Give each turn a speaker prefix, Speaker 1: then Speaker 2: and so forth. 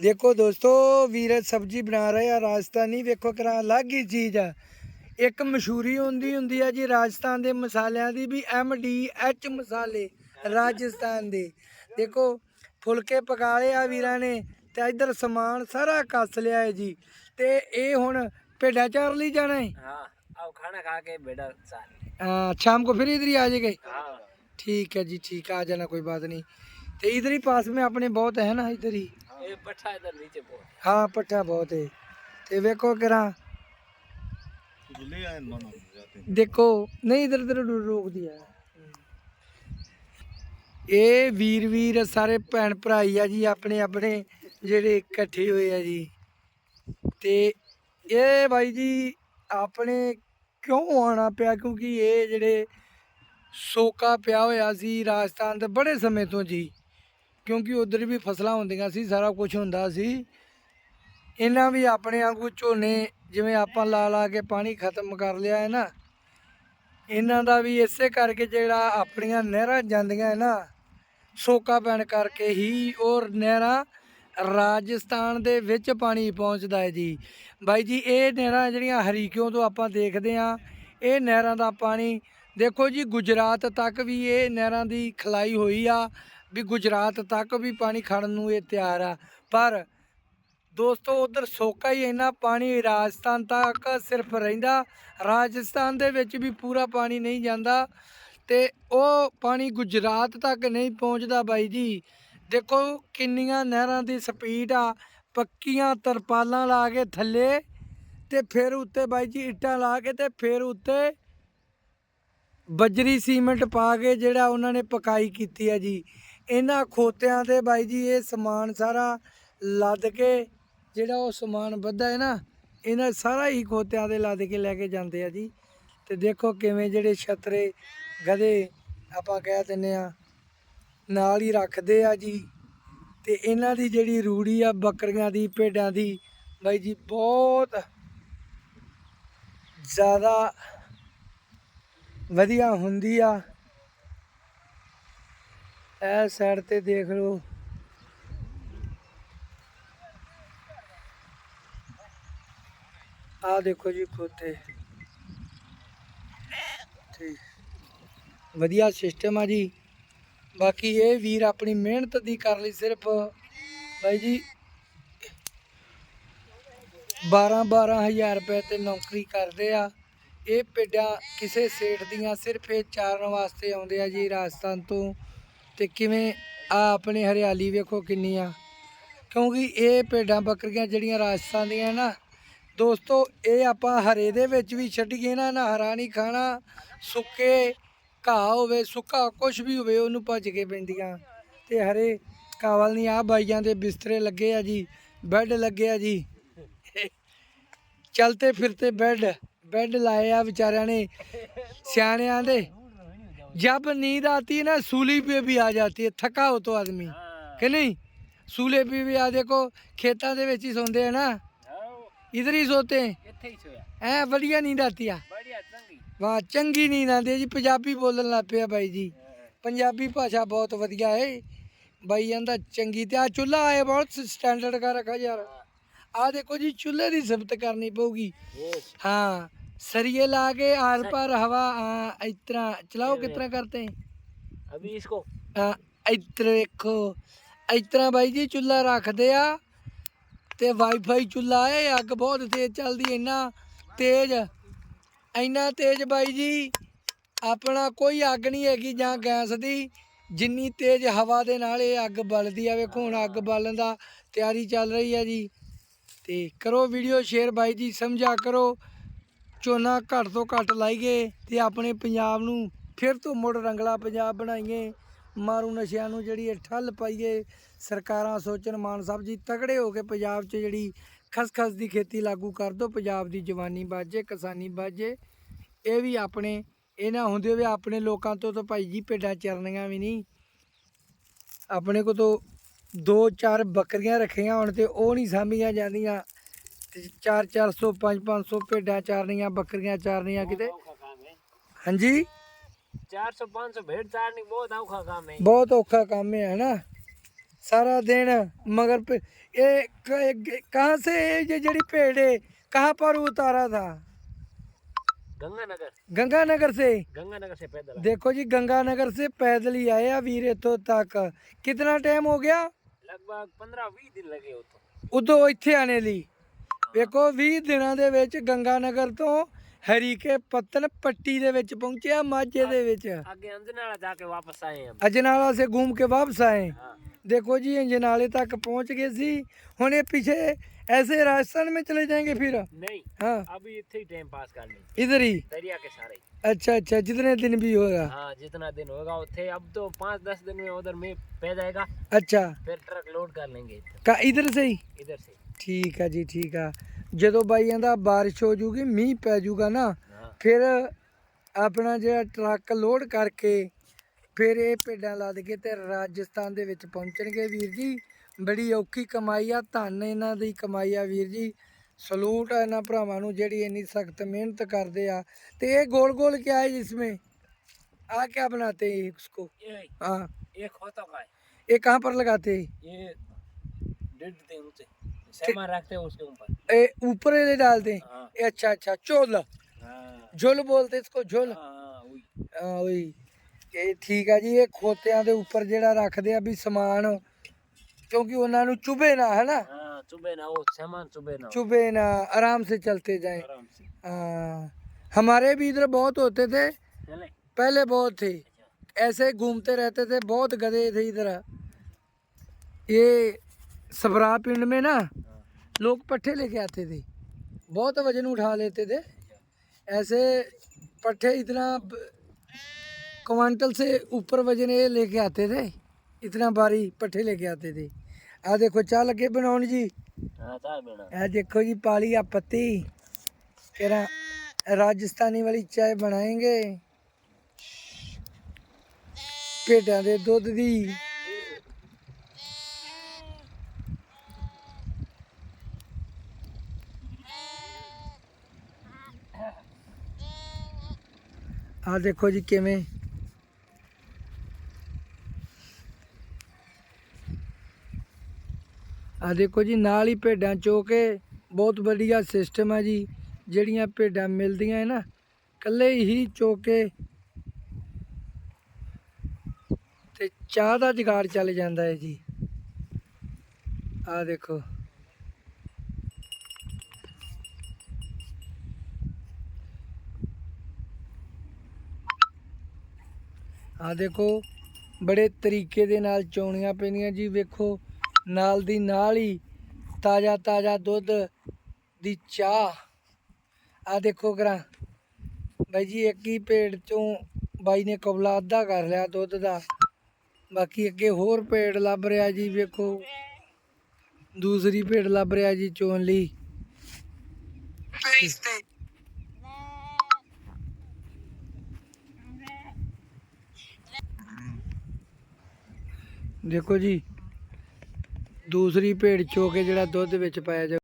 Speaker 1: ਦੇਖੋ ਦੋਸਤੋ ਵੀਰ ਸਬਜੀ ਬਣਾ ਰਹੇ ਆ ਰਾਜਸਥਾਨੀ ਵੇਖੋ ਕਰਾ ਅਲੱਗ ਹੀ ਚੀਜ਼ ਆ ਇੱਕ ਮਸ਼ਹੂਰੀ ਹੁੰਦੀ ਹੁੰਦੀ ਆ ਜੀ ਰਾਜਸਥਾਨ ਦੇ ਮਸਾਲਿਆਂ ਦੀ ਵੀ ਐਮ ਡੀ ਐਚ ਮਸਾਲੇ ਰਾਜਸਥਾਨ ਦੇ ਦੇਖੋ ਫੁਲਕੇ ਪਕਾ ਲਏ ਆ ਵੀਰਾਂ ਨੇ ਤੇ ਇੱਧਰ ਸਮਾਨ ਸਾਰਾ ਕੱਸ ਲਿਆ ਹੈ ਜੀ ਤੇ ਇਹ ਹੁਣ ਭੇਡਾਂ ਚਾਰ ਲਈ ਜਾਣਾ ਹੈ
Speaker 2: हाँ अब खाना खा के बेटा साल
Speaker 1: हाँ, शाम को फिर इधर ही आ जाएंगे
Speaker 2: हाँ
Speaker 1: ठीक है जी ठीक है आ जाना कोई बात नहीं तो इधर ही पास में अपने बहुत है ना इधर ही ਹਾਂ ਪੱਠਾ ਬਹੁਤ ਹੈ ਤੇ ਵੇਖੋ ਕਿਰਾ ਦੇਖੋ ਨਹੀਂ ਇਧਰ ਇਧਰ ਰੋਕਦੀ ਆ। ਇਹ ਵੀਰ ਵੀਰ ਸਾਰੇ ਭੈਣ ਭਰਾਈ ਆ ਜੀ ਆਪਣੇ ਆਪਣੇ ਜਿਹੜੇ ਇਕੱਠੇ ਹੋਏ ਆ ਜੀ। ਤੇ ਇਹ ਬਾਈ ਜੀ ਆਪਣੇ ਕਿਉਂ ਆਣਾ ਪਿਆ? ਕਿਉਂਕਿ ਇਹ ਜਿਹੜੇ ਸੋਕਾ ਪਿਆ ਹੋਇਆ ਸੀ ਰਾਜਸਥਾਨ ਦੇ ਬੜੇ ਸਮੇਂ ਤੋਂ ਜੀ। ਕਿਉਂਕਿ ਉਧਰ ਵੀ ਫਸਲਾਂ ਹੁੰਦੀਆਂ ਸੀ, ਸਾਰਾ ਕੁਝ ਹੁੰਦਾ ਸੀ। ਇਹਨਾਂ ਵੀ ਆਪਣੇ ਵਾਂਗੂ ਝੋਨੇ, ਜਿਵੇਂ ਆਪਾਂ ਲਾ ਲਾ ਕੇ ਪਾਣੀ ਖਤਮ ਕਰ ਲਿਆ ਹੈ ਨਾ, ਇਹਨਾਂ ਦਾ ਵੀ ਇਸੇ ਕਰਕੇ ਜਿਹੜਾ ਆਪਣੀਆਂ ਨਹਿਰਾਂ ਜਾਂਦੀਆਂ ਹੈ ਨਾ, ਸੋਕਾ ਪੈਣ ਕਰਕੇ ਹੀ ਔਰ ਨਹਿਰਾਂ ਰਾਜਸਥਾਨ ਦੇ ਵਿੱਚ ਪਾਣੀ ਪਹੁੰਚਦਾ ਹੈ ਜੀ। ਬਾਈ ਜੀ, ਇਹ ਨਹਿਰਾਂ ਜਿਹੜੀਆਂ ਹਰੀਕਿਓਂ ਤੋਂ ਆਪਾਂ ਦੇਖਦੇ ਆ ਇਹ ਨਹਿਰਾਂ ਦਾ ਪਾਣੀ, ਦੇਖੋ ਜੀ, ਗੁਜਰਾਤ ਤੱਕ ਵੀ ਇਹ ਨਹਿਰਾਂ ਦੀ ਖਲਾਈ ਹੋਈ ਆ ਵੀ ਗੁਜਰਾਤ ਤੱਕ ਵੀ ਪਾਣੀ ਖੜਨ ਨੂੰ ਇਹ ਤਿਆਰ ਆ। ਪਰ ਦੋਸਤੋ, ਉਧਰ ਸੋਕਾ ਹੀ ਇੰਨਾ ਪਾਣੀ ਰਾਜਸਥਾਨ ਤੱਕ ਸਿਰਫ ਰਹਿੰਦਾ। ਰਾਜਸਥਾਨ ਦੇ ਵਿੱਚ ਵੀ ਪੂਰਾ ਪਾਣੀ ਨਹੀਂ ਜਾਂਦਾ ਤੇ ਉਹ ਪਾਣੀ ਗੁਜਰਾਤ ਤੱਕ ਨਹੀਂ ਪਹੁੰਚਦਾ ਬਾਈ ਜੀ। ਦੇਖੋ ਕਿੰਨੀਆਂ ਨਹਿਰਾਂ ਦੀ ਸਪੀਡ ਆ, ਪੱਕੀਆਂ ਤਰਪਾਲਾਂ ਲਾ ਕੇ ਥੱਲੇ ਤੇ ਫਿਰ ਉੱਤੇ ਬਾਈ ਜੀ ਇੱਟਾਂ ਲਾ ਕੇ ਤੇ ਫਿਰ ਉੱਤੇ ਬਜਰੀ ਸੀਮੈਂਟ ਪਾ ਕੇ ਜਿਹੜਾ ਉਹਨਾਂ ਨੇ ਪਕਾਈ ਕੀਤੀ ਹੈ ਜੀ। ਇਹਨਾਂ ਖੋਤਿਆਂ ਤੇ ਬਾਈ ਜੀ ਇਹ ਸਮਾਨ ਸਾਰਾ ਲੱਦ ਕੇ ਜਿਹੜਾ ਉਹ ਸਮਾਨ ਵੱਧਾ ਹੈ ਨਾ, ਇਹਨਾਂ ਸਾਰਾ ਹੀ ਖੋਤਿਆਂ ਦੇ ਲੱਦ ਕੇ ਲੈ ਕੇ ਜਾਂਦੇ ਆ ਜੀ। ਤੇ ਦੇਖੋ ਕਿਵੇਂ ਜਿਹੜੇ ਛਤਰੇ ਗਧੇ ਆਪਾਂ ਕਹਿ ਦਿੰਨੇ ਆ, ਨਾਲ ਹੀ ਰੱਖਦੇ ਆ ਜੀ। ਤੇ ਇਹਨਾਂ ਦੀ ਜਿਹੜੀ ਰੂੜੀ ਆ, ਬੱਕਰੀਆਂ ਦੀ, ਭੇਡਾਂ ਦੀ, ਬਾਈ ਜੀ ਬਹੁਤ ਜ਼ਿਆਦਾ ਵਧੀਆ ਹੁੰਦੀ ਆ। ਇਹ ਸਾਈਡ ਤੇ ਦੇਖ ਲਓ। ਆ ਦੇਖੋ ਜੀ ਖੋਤੇ ਠੀਕ ਵਧੀਆ ਸਿਸਟਮ ਆ ਜੀ। ਬਾਕੀ ਇਹ ਵੀਰ ਆਪਣੀ ਮਿਹਨਤ ਦੀ ਕਰ ਲਈ ਸਿਰਫ। ਬਾਈ ਜੀ 12 12000 ਰੁਪਏ ਤੇ ਨੌਕਰੀ ਕਰਦੇ ਆ। ਇਹ ਪੇਡਾਂ ਕਿਸੇ ਸੇਠ ਦੀਆਂ ਸਿਰਫ ਇਹ ਚਾਰਨ ਵਾਸਤੇ ਆਉਂਦੇ ਆ ਜੀ ਰਾਜਸਥਾਨ ਤੋਂ। ਤੇ ਕਿਵੇਂ ਆ ਆਪਣੀ ਹਰਿਆਲੀ ਵੇਖੋ ਕਿੰਨੀ ਆ ਕਿਉਂਕਿ ਇਹ ਭੇਡਾਂ ਬੱਕਰੀਆਂ ਜਿਹੜੀਆਂ ਰਾਜਸਥਾਨ ਦੀਆਂ ਨਾ, ਦੋਸਤੋ, ਇਹ ਆਪਾਂ ਹਰੇ ਦੇ ਵਿੱਚ ਵੀ ਛੱਡੀਏ ਨਾ ਨਾ ਹਰਾ ਨਹੀਂ ਖਾਣਾ, ਸੁੱਕੇ ਘਾਹ ਹੋਵੇ, ਸੁੱਕਾ ਕੁਝ ਵੀ ਹੋਵੇ, ਉਹਨੂੰ ਭੱਜ ਕੇ ਪੈਂਦੀਆਂ ਤੇ ਹਰੇ ਕਾਵਲ ਨਹੀਂ ਆ ਬਾਈਆਂ ਦੇ ਬਿਸਤਰੇ ਲੱਗੇ ਆ ਜੀ, ਬੈੱਡ ਲੱਗੇ ਆ ਜੀ। ਚਲਤੇ ਫਿਰਤੇ ਬੈੱਡ ਬੈੱਡ ਲਾਏ ਆ ਵਿਚਾਰਿਆਂ ਨੇ ਸਿਆਣਿਆਂ ਦੇ। जब नींद आती है ना सूली पे भी आ जाती है थका हो तो आदमी कि नहीं सूले पे भी आ देखो खेतों ਦੇ ਵਿੱਚ ਹੀ ਸੌਂਦੇ ਆ ਨਾ ਇਧਰ ਹੀ ਸੋਤੇ
Speaker 2: ਇੱਥੇ ਹੀ ਸੋਇਆ
Speaker 1: ਐ ਵਧੀਆ ਨੀਂਦ ਆਤੀ ਆ
Speaker 2: ਬੜੀਆ ਚੰਗੀ
Speaker 1: ਵਾਹ ਚੰਗੀ ਨੀਂਦ ਆਉਂਦੀ ਹੈ ਜੀ ਪੰਜਾਬੀ ਬੋਲਣ ਲੱਗ ਪਿਆ ਬਾਈ ਜੀ ਪੰਜਾਬੀ ਭਾਸ਼ਾ ਬਹੁਤ ਵਧੀਆ ਹੈ ਬਾਈ ਕਹਿੰਦਾ ਚੰਗੀ ਤੇ ਆ ਚੁੱਲ੍ਹਾ ਆਏ ਬਹੁਤ ਸਟੈਂਡਰਡ ਕਰ ਰੱਖਾ ਯਾਰ ਆ ਦੇਖੋ ਜੀ ਚੁੱਲ੍ਹੇ ਦੀ ਸਿਫਤ ਕਰਨੀ ਪਊਗੀ हाँ सरिये ला के आर पार हवा हाँ, इस तरह चलाओ किस तरह करते हैं
Speaker 2: ਅਭੀ ਇਸਕੋ
Speaker 1: हाँ, ਇੱਧਰ ਵੇਖੋ ਇਸ ਤਰ੍ਹਾਂ ਬਾਈ ਜੀ ਚੁੱਲ੍ਹਾ ਰੱਖਦੇ ਆ ਤੇ ਵਾਈਫਾਈ ਚੁੱਲ੍ਹਾ ਇਹ ਅੱਗ ਬਹੁਤ ਤੇਜ਼ ਚੱਲਦੀ ਇੰਨਾ ਤੇਜ਼ ਇੰਨਾ ਤੇਜ਼ ਬਾਈ ਜੀ ਆਪਣਾ ਕੋਈ ਅੱਗ ਨਹੀਂ ਹੈਗੀ ਜਾਂ ਗੈਸ ਦੀ ਜਿੰਨੀ ਤੇਜ਼ ਹਵਾ ਦੇ ਨਾਲ ਇਹ ਅੱਗ ਬਲਦੀ ਆ ਵੇਖੋ ਹੁਣ ਅੱਗ ਬਾਲਣ ਦਾ ਤਿਆਰੀ ਚੱਲ ਰਹੀ ਆ ਜੀ ਤੇ ਕਰੋ ਵੀਡੀਓ ਸ਼ੇਅਰ ਬਾਈ ਜੀ ਸਮਝਾ ਕਰੋ ਝੋਨਾ ਘੱਟ ਤੋਂ ਘੱਟ ਲਾਈਏ ਤੇ ਆਪਣੇ ਪੰਜਾਬ ਨੂੰ ਫਿਰ ਤੋਂ ਮੁੜ ਰੰਗਲਾ ਪੰਜਾਬ ਬਣਾਈਏ। ਮਾਰੂ ਨਸ਼ਿਆਂ ਨੂੰ ਜਿਹੜੀ ਇਹ ਠੱਲ ਪਾਈਏ। ਸਰਕਾਰਾਂ ਸੋਚਣ ਮਾਨ ਸਾਹਿਬ ਜੀ ਤਕੜੇ ਹੋ ਕੇ ਪੰਜਾਬ 'ਚ ਜਿਹੜੀ ਖਸਖਸ ਦੀ ਖੇਤੀ ਲਾਗੂ ਕਰ ਦੋ, ਪੰਜਾਬ ਦੀ ਜਵਾਨੀ ਬਾਜੇ, ਕਿਸਾਨੀ ਬਾਜੇ। ਇਹ ਵੀ ਆਪਣੇ, ਇਹ ਨਾ ਹੁੰਦੇ ਹੋਵੇ ਆਪਣੇ ਲੋਕਾਂ ਤੋਂ ਤਾਂ ਭਾਈ ਜੀ ਭੇਡਾਂ ਚਰਨੀਆਂ ਵੀ ਨਹੀਂ। ਆਪਣੇ ਕੋ ਤੋਂ ਦੋ ਚਾਰ ਬੱਕਰੀਆਂ ਰੱਖੀਆਂ ਹੁਣ ਤੇ ਉਹ ਨਹੀਂ ਸਾਂਭੀਆਂ ਜਾਂਦੀਆਂ। ਤੇ 4 400 5 500 ਭੇਡਾਂ ਚਾਰਨੀਆਂ ਬੱਕਰੀਆਂ ਚਾਰਨੀਆਂ ਕਿਤੇ
Speaker 2: ਔਖਾ ਕੰਮ ਹੈ
Speaker 1: ਹਾਂਜੀ
Speaker 2: 400 500 ਭੇਡ ਚਾਰਨੀ ਬਹੁਤ ਔਖਾ ਕੰਮ ਹੈ
Speaker 1: ਬਹੁਤ ਔਖਾ ਕੰਮ ਹੈ ਨਾ सारा दिन मगर पे ये क- कहाँ से ये जड़ी पेड़ है कहाँ पर उतारा था
Speaker 2: गंगानगर
Speaker 1: गंगानगर से
Speaker 2: गंगानगर से पैदल आए।
Speaker 1: देखो जी गंगानगर से पैदल ही आए वीर इथों तक कितना टाइम हो गया
Speaker 2: लगभग 15 20 दिन लगे हो तो
Speaker 1: ਉਦੋਂ ਇੱਥੇ ਆਣੇ ਲਈ ਵੇਖੋ 20 ਦਿਨਾਂ ਦੇ ਵਿੱਚ ਗੰਗਾਨਗਰ ਤੋਂ ਹਰੀਕੇ ਪੱਤਨ ਪੱਟੀ ਦੇ ਵਿੱਚ ਪਹੁੰਚਿਆ ਮਾਝੇ ਦੇ ਵਿੱਚ
Speaker 2: आगे अंजनाला जाके वापस आए हम
Speaker 1: ਅਜਨਾਲਾ ਸੇ ਘੂਮ ਕੇ ਵਾਪਸ ਆਏ
Speaker 2: हाँ
Speaker 1: देखो जी अजनाले तक पहुंच गए सी हुने पीछे ऐसे राजस्थान में चले जाएंगे फिर
Speaker 2: नहीं
Speaker 1: हाँ
Speaker 2: अभी इतने ही टाइम पास कर लेंगे
Speaker 1: इधर ही
Speaker 2: दरिया के सारे ही।
Speaker 1: अच्छा अच्छा जितने दिन भी होगा
Speaker 2: हाँ जितना दिन होगा उथे अब तो पाँच दस दिन में उधर में पै जाएगा
Speaker 1: अच्छा
Speaker 2: फिर ट्रक लोड कर लेंगे इधर
Speaker 1: का इधर से ही
Speaker 2: इधर से
Speaker 1: ਠੀਕ ਆ ਜੀ ਠੀਕ ਆ ਜਦੋਂ ਬਾਈ ਕਹਿੰਦਾ ਬਾਰਿਸ਼ ਹੋ ਜੂਗੀ ਮੀਂਹ ਪੈ ਜੂਗਾ ਨਾ
Speaker 2: हाँ
Speaker 1: ਫਿਰ ਆਪਣਾ ਜਿਹੜਾ ਟਰੱਕ ਲੋਡ ਕਰਕੇ ਫਿਰ ਇਹ ਭੇਡਾਂ ਲੱਦ ਕੇ ਤੇ ਰਾਜਸਥਾਨ ਦੇ ਵਿੱਚ ਪਹੁੰਚਣਗੇ ਵੀਰ ਜੀ ਬੜੀ ਔਖੀ ਕਮਾਈ ਆ ਧੰਨ ਇਹਨਾਂ ਦੀ ਕਮਾਈ ਆ ਵੀਰ ਜੀ ਸਲੂਟ ਆ ਇਹਨਾਂ ਭਰਾਵਾਂ ਨੂੰ ਜਿਹੜੀ ਇੰਨੀ ਸਖਤ ਮਿਹਨਤ ਕਰਦੇ ਆ ਤੇ ਇਹ ਗੋਲ ਗੋਲ क्या है जिसमें आ क्या बनाते हैं इसको
Speaker 2: ये
Speaker 1: हाँ
Speaker 2: ये खोता का है
Speaker 1: ये कहाँ पर लगाते हैं
Speaker 2: ये डेढ़ दिन ऊंचे सामान रखते हैं उसके ऊपर
Speaker 1: ये ऊपर ये डालते हैं
Speaker 2: हाँ
Speaker 1: ये अच्छा अच्छा चोल
Speaker 2: हाँ
Speaker 1: झोल बोलते हैं इसको झोल
Speaker 2: हाँ वही
Speaker 1: ਹਾਂ ਉਹੀ ਇਹ ਠੀਕ ਆ ਜੀ ਇਹ ਖੋਤਿਆਂ ਦੇ ਉੱਪਰ ਜਿਹੜਾ ਰੱਖਦੇ ਆ ਵੀ ਸਮਾਨ ਕਿਉਂਕਿ ਉਹਨਾਂ ਨੂੰ ਚੁਭੇ ਨਾ ਹੈ ਨਾ
Speaker 2: हाँ चुबे ना वो सामान चुबे ना
Speaker 1: चुभे ना आराम से चलते जाएं
Speaker 2: आराम से
Speaker 1: हाँ, हमारे भी इधर बहुत होते थे
Speaker 2: चले
Speaker 1: पहले बहुत थे ऐसे ही घूमते रहते थे बहुत गधे थे इधर ये सबरा पिंड में ना
Speaker 2: हाँ
Speaker 1: लोग पट्ठे लेके आते थे बहुत वजन उठा लेते थे ऐसे पट्ठे इतना ब- क्वांटल से ऊपर वजन ये लेके आते थे इतना भारी पट्ठे लेके आते थे आ देखो चाह लगे बनाउन जी
Speaker 2: हाँ चाय बेना
Speaker 1: आ देखो जी पाली आ पत्ती तेरा राजस्थानी वाली चाय बनाएंगे ਭੇਡਾਂ ਦੇ ਦੁੱਧ ਦੀ ਆ ਦੇਖੋ ਜੀ ਕਿਵੇਂ। ਆ ਦੇਖੋ ਜੀ, ਨਾਲ ਹੀ ਭੇਡਾਂ ਚੋ ਕੇ ਬਹੁਤ ਵਧੀਆ ਸਿਸਟਮ ਹੈ ਜੀ, ਜਿਹੜੀਆਂ ਭੇਡਾਂ ਮਿਲਦੀਆਂ ਹੈ ਨਾ, ਇਕੱਲੇ ਹੀ ਚੋ ਕੇ ਤੇ ਚਾਹ ਦਾ ਜੁਗਾੜ ਚੱਲ ਜਾਂਦਾ ਹੈ ਜੀ। ਆ ਦੇਖੋ। ਆ ਦੇਖੋ, ਬੜੇ ਤਰੀਕੇ ਦੇ ਨਾਲ ਚੋਣੀਆਂ ਪੈਂਦੀਆਂ ਜੀ, ਵੇਖੋ, ਨਾਲ ਦੀ ਨਾਲ ਹੀ ਤਾਜ਼ਾ ਤਾਜ਼ਾ ਦੁੱਧ ਦੀ ਚਾਹ। ਆ ਦੇਖੋ ਕਰਾਂ, ਬਾਈ ਜੀ, ਇੱਕ ਹੀ ਪੇੜ ਚੋਂ ਬਾਈ ਨੇ ਕਬਲਾ ਅੱਧਾ ਕਰ ਲਿਆ ਦੁੱਧ ਦਾ। ਬਾਕੀ ਅੱਗੇ ਹੋਰ ਪੇੜ ਲੱਭ ਰਿਹਾ ਜੀ, ਵੇਖੋ। ਦੂਸਰੀ ਪੇੜ ਲੱਭ ਰਿਹਾ ਜੀ ਚੋਣ ਲਈ। ਦੇਖੋ ਜੀ ਦੂਸਰੀ ਭੇਡ ਚੋ ਕੇ ਜਿਹੜਾ ਦੁੱਧ ਵਿੱਚ ਪਾਇਆ ਜਾ